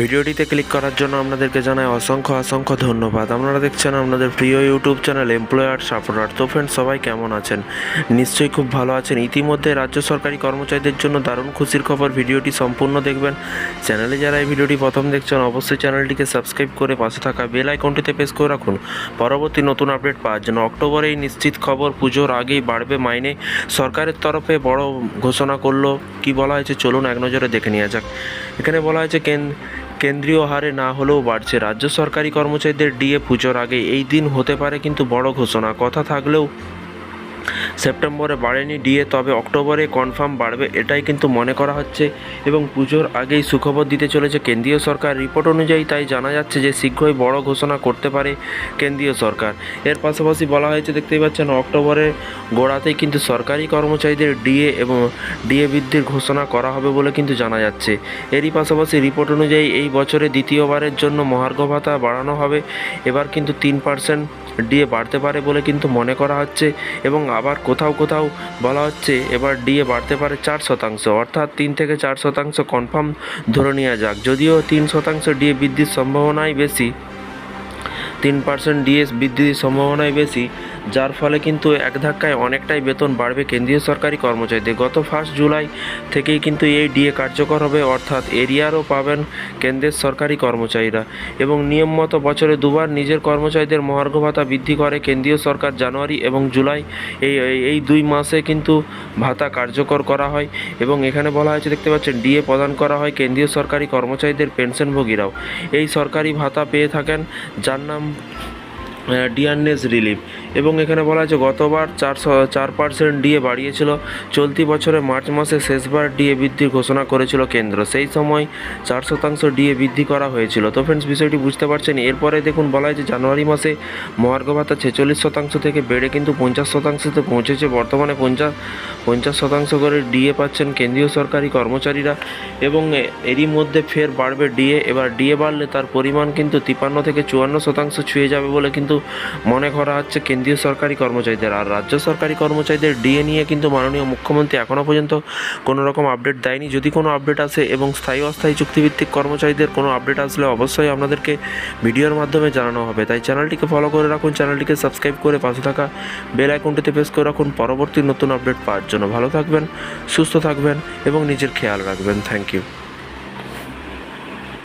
ভিডিওটিতে ক্লিক করার জন্য আপনাদেরকে জানাই অসংখ্য অসংখ্য ধন্যবাদ। আপনারা দেখছেন আপনাদের প্রিয় ইউটিউব চ্যানেল এমপ্লয়ার সাপোর্টার তো ফ্রেন্ডস সবাই কেমন আছেন? নিশ্চয়ই খুব ভালো আছেন। ইতিমধ্যে রাজ্য সরকারি কর্মচারীদের জন্য দারুণ খুশির খবর ভিডিওটি সম্পূর্ণ দেখবেন। চ্যানেলে যারা এই ভিডিওটি প্রথম দেখছেন, অবশ্যই চ্যানেলটিকে সাবস্ক্রাইব করে পাশে থাকা বেল আইকনটিতে প্রেস করে রাখুন। পরবর্তী নতুন আপডেট পাওয়ার জন্য অক্টোবরে এই নিশ্চিত খবর পুজোর আগেই বাড়বে মাইনে। সরকারের তরফে বড় ঘোষণা করল। কি বলা হয়েছে? চলুন এক নজরে দেখে নেওয়া যাক। এখানে বলা হয়েছে, কেন কেন্দ্রীয় হারে না হলেও বাড়ছে। রাজ্য সরকারি কর্মচারীদের ডিএ পুজোর আগে এই দিন হতে পারে কিন্তু বড় ঘোষণা। কথা থাকলেও সেপ্টেম্বরে বাড়েনি ডিএ, তবে অক্টোবরে কনফার্ম বাড়বে এটাই কিন্তু মনে করা হচ্ছে এবং পুজোর আগেই সুখবর দিতে চলেছে কেন্দ্রীয় সরকার। রিপোর্ট অনুযায়ী তাই জানা যাচ্ছে যে শীঘ্রই বড় ঘোষণা করতে পারে কেন্দ্রীয় সরকার। এর পাশাপাশি বলা হয়েছে, দেখতেই পাচ্ছেন, অক্টোবরের গোড়াতেই কিন্তু সরকারি কর্মচারীদের ডিএ এবং ডিএ বৃদ্ধির ঘোষণা করা হবে বলে কিন্তু জানা যাচ্ছে। এরই পাশাপাশি রিপোর্ট অনুযায়ী এই বছরে দ্বিতীয়বারের জন্য মহার্ঘ ভাতা বাড়ানো হবে। এবার কিন্তু তিন পার্সেন্ট ডিএ বাড়তে পারে বলে কিন্তু মনে করা হচ্ছে এবং আবার কোথাও কোথাও বলা হচ্ছে এবার ডিএ বাড়তে পারে চার শতাংশ, অর্থাৎ তিন থেকে চার শতাংশ কনফার্ম ধরে নেওয়া যাক। যদিও তিন শতাংশ ডিএ বৃদ্ধির সম্ভাবনাই বেশি, তিন পার্সেন্ট ডিএস বৃদ্ধির সম্ভাবনাই বেশি যার ফলে কিন্তু এক ধাক্কায় অনেকটাই বেতন বাড়বে কেন্দ্রীয় সরকারি কর্মচারীদের। গত ফার্স্ট জুলাই থেকেই কিন্তু এই ডিএ কার্যকর হবে, অর্থাৎ এরিয়ারও পাবেন কেন্দ্রের সরকারি কর্মচারীরা। এবং নিয়ম মতো বছরে দুবার নিজের কর্মচারীদের মহার্ঘ ভাতা বৃদ্ধি করে কেন্দ্রীয় সরকার জানুয়ারি এবং জুলাই এই, এই- দুই মাসে কিন্তু ভাতা কার্যকর করা হয়। এবং এখানে বলা হয়েছে, দেখতে পাচ্ছেন, ডিএ প্রদান করা হয় কেন্দ্রীয় সরকারি কর্মচারীদের পেনশনভোগীরাও। এই সরকারি ভাতা পেয়ে থাকেন যার নাম ডিয়ারনেস রিলিফ। এবং এখানে বলা আছে, গতবার চারশো, চার পার্সেন্ট ডিএ বাড়িয়েছিল। চলতি বছরে মার্চ মাসে শেষবার ডিএ বৃদ্ধির ঘোষণা করেছিল কেন্দ্র। সেই সময় চার শতাংশ ডিএ বৃদ্ধি করা হয়েছিল। তো ফ্রেন্ডস বিষয়টি বুঝতে পারছেন? এরপরে দেখুন, বলা হয়েছে, জানুয়ারি মাসে মহার্ঘ ভাতা ছেচল্লিশ শতাংশ থেকে বেড়ে কিন্তু পঞ্চাশ শতাংশতে পৌঁছেছে। বর্তমানে পঞ্চাশ পঞ্চাশ শতাংশ করে ডিএ পাচ্ছেন কেন্দ্রীয় সরকারি কর্মচারীরা এবং এরই মধ্যে ফের বাড়বে ডিএ এবার ডিএ বাড়লে তার পরিমাণ কিন্তু তিপান্ন থেকে চুয়ান্ন শতাংশ ছুঁয়ে যাবে বলে কিন্তু মনে করা হচ্ছে। কেন্দ্রীয় সরকারি কর্মচারীদের আর রাজ্য সরকারি কর্মচারীদের ডিএ নিয়ে কিন্তু মাননীয় মুখ্যমন্ত্রী এখনও পর্যন্ত কোনো রকম আপডেট দেয়নি। যদি কোনো আপডেট আসে এবং স্থায়ী অস্থায়ী চুক্তিভিত্তিক কর্মচারীদের কোনো আপডেট আসলে অবশ্যই আপনাদেরকে ভিডিওর মাধ্যমে জানানো হবে। তাই চ্যানেলটিকে ফলো করে রাখুন, চ্যানেলটিকে সাবস্ক্রাইব করে পাশে থাকা বেল আইকনটিতে প্রেস করে রাখুন। পরবর্তী নতুন আপডেট পাওয়ার জন্য ভালো থাকবেন, সুস্থ থাকবেন এবং নিজের খেয়াল রাখবেন। Thank you.